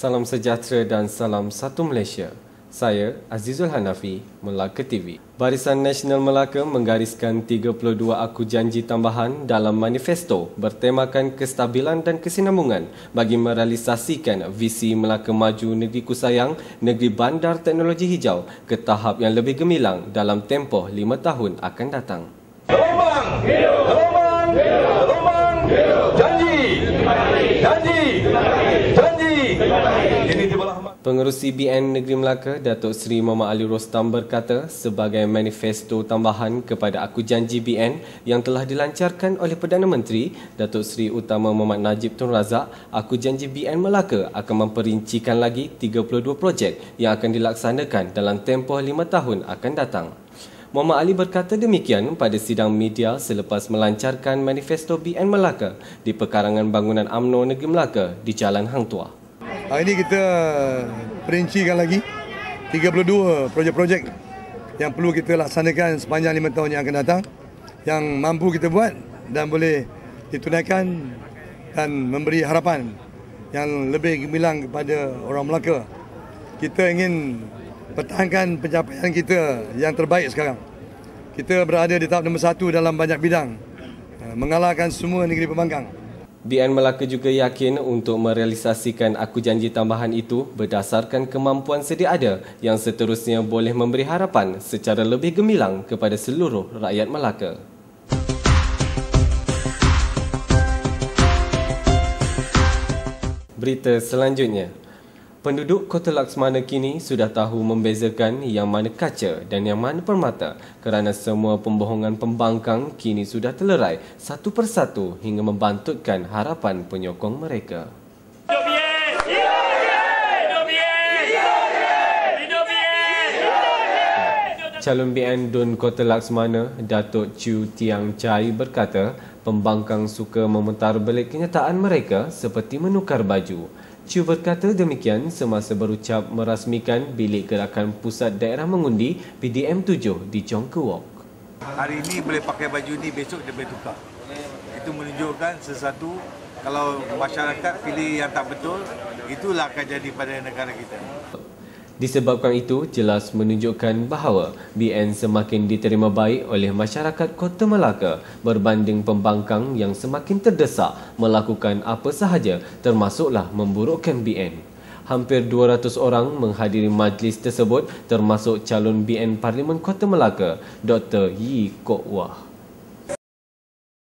Salam sejahtera dan salam satu Malaysia. Saya Azizul Hanafi, Melaka TV. Barisan Nasional Melaka menggariskan 32 aku janji tambahan dalam manifesto bertemakan kestabilan dan kesinambungan bagi merealisasikan visi Melaka Maju Negeri Kusayang, Negeri Bandar Teknologi Hijau ke tahap yang lebih gemilang dalam tempoh 5 tahun akan datang. Gelombang! Gelombang! Gelombang! Janji! Janji! Pengerusi BN Negeri Melaka, Datuk Seri Muhammad Ali Rostam berkata sebagai manifesto tambahan kepada Aku Janji BN yang telah dilancarkan oleh Perdana Menteri, Datuk Seri Utama Muhammad Najib Tun Razak, Aku Janji BN Melaka akan memperincikan lagi 32 projek yang akan dilaksanakan dalam tempoh 5 tahun akan datang. Muhammad Ali berkata demikian pada sidang media selepas melancarkan manifesto BN Melaka di pekarangan bangunan AMNO Negeri Melaka di Jalan Hang Tuah. Hari ini kita perincikan lagi 32 projek-projek yang perlu kita laksanakan sepanjang 5 tahun yang akan datang yang mampu kita buat dan boleh ditunaikan dan memberi harapan yang lebih gemilang kepada orang Melaka. Kita ingin pertahankan pencapaian kita yang terbaik sekarang. Kita berada di tahap nombor satu dalam banyak bidang mengalahkan semua negeri pembangkang. BN Melaka juga yakin untuk merealisasikan aku janji tambahan itu berdasarkan kemampuan sedia ada yang seterusnya boleh memberi harapan secara lebih gemilang kepada seluruh rakyat Melaka. Berita selanjutnya. Penduduk Kota Laksmana kini sudah tahu membezakan yang mana kaca dan yang mana permata kerana semua pembohongan pembangkang kini sudah terlerai satu persatu hingga membantutkan harapan penyokong mereka. Calon BN Dun Kota Laksmana, Datuk Chu Tiang Chai berkata, pembangkang suka memutar balik kenyataan mereka seperti menukar baju. Chu berkata demikian semasa berucap merasmikan bilik gerakan pusat daerah mengundi PDM7 di Jongkewok. Hari ini boleh pakai baju ni, besok dia boleh tukar. Itu menunjukkan sesuatu kalau masyarakat pilih yang tak betul, itulah akan jadi pada negara kita. Disebabkan itu, jelas menunjukkan bahawa BN semakin diterima baik oleh masyarakat Kota Melaka berbanding pembangkang yang semakin terdesak melakukan apa sahaja termasuklah memburukkan BN. Hampir 200 orang menghadiri majlis tersebut termasuk calon BN Parlimen Kota Melaka, Dr. Yi Kok Wah.